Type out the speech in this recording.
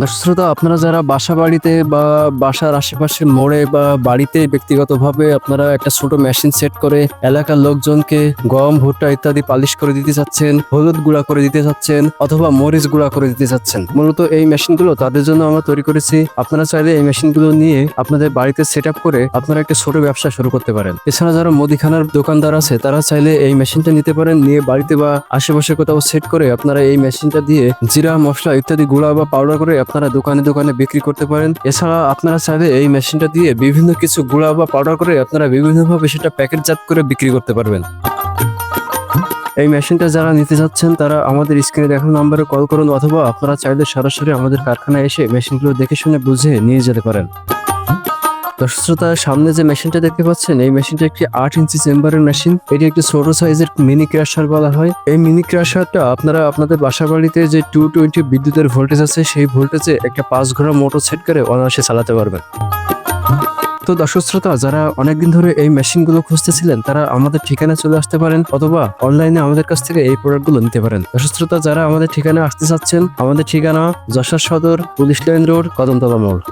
দর্শক শ্রোতা, আপনারা যারা বাসা বাড়িতে বা বাসার আশেপাশে মোড়ে বা বাড়িতে ব্যক্তিগতভাবে আপনারা একটা ছোট মেশিন সেট করে এলাকার লোকজনকে গম, ভুট্টা ইত্যাদি পালিশ করে দিতে চাচ্ছেন, হলুদ গুঁড়া করে দিতে চাচ্ছেন অথবা মরিচ গুঁড়া করে দিতে চাচ্ছেন, মূলত এই মেশিনগুলো তাদের জন্য আমরা তৈরি করেছি। আপনারা চাইলে এই মেশিনগুলো নিয়ে আপনাদের বাড়িতে সেট করে আপনারা একটা ছোট ব্যবসা শুরু করতে পারেন। এছাড়া যারা মুদিখানার দোকানদার আছে, তারা চাইলে এই মেশিনটা নিতে পারেন, নিয়ে বাড়িতে বা আশেপাশে কোথাও সেট করে আপনারা এই মেশিনটা দিয়ে জিরা, মশলা ইত্যাদি গুঁড়া বা পাউডার করে আপনারা দোকানে দোকানে বিক্রি করতে পারেন। এছাড়া আপনারা চাইলে এই মেশিনটা দিয়ে বিভিন্ন কিছু গুঁড়া বা পাউডার করে আপনারা বিভিন্নভাবে সেটা প্যাকেটজাত করে বিক্রি করতে পারবেন। এই মেশিনটা যারা নিতে যাচ্ছেন, তারা আমাদের স্ক্রিনে দেখানো নাম্বারে কল করুন অথবা আপনারা চাইলে সরাসরি আমাদের কারখানায় এসে মেশিনগুলো দেখে শুনে বুঝে নিয়ে যেতে পারেন। দর্শক শ্রোতা সামনে যে মেশিনটা দেখতে পাচ্ছেন, এই মেশিনটা একটি আট ইঞ্চি চেম্বারের মেশিন। এটি একটি ছোট সাইজের মিনি ক্রাশার বলা হয়। এই মিনি ক্রাশারটা আপনারা আপনাদের বাসা বাড়িতে যে টু টোয়েন্টি বিদ্যুতের ভোল্টেজ আছে, সেই ভোল্টেজে একটা পাঁচ ঘোড়া মোটর সেট করে অনায়াসে চালাতে পারবেন। তো দর্শক শ্রোতা যারা অনেকদিন ধরে এই মেশিনগুলো খুঁজতেছিলেন, তারা আমাদের ঠিকানা চলে আসতে পারেন অথবা অনলাইনে আমাদের কাছ থেকে এই প্রোডাক্টগুলো নিতে পারেন। দর্শক শ্রোতা যারা আমাদের ঠিকানা আসতে চাচ্ছেন, আমাদের ঠিকানা যশোর সদর, পুলিশ লাইন রোড, কদমতলা মোড়।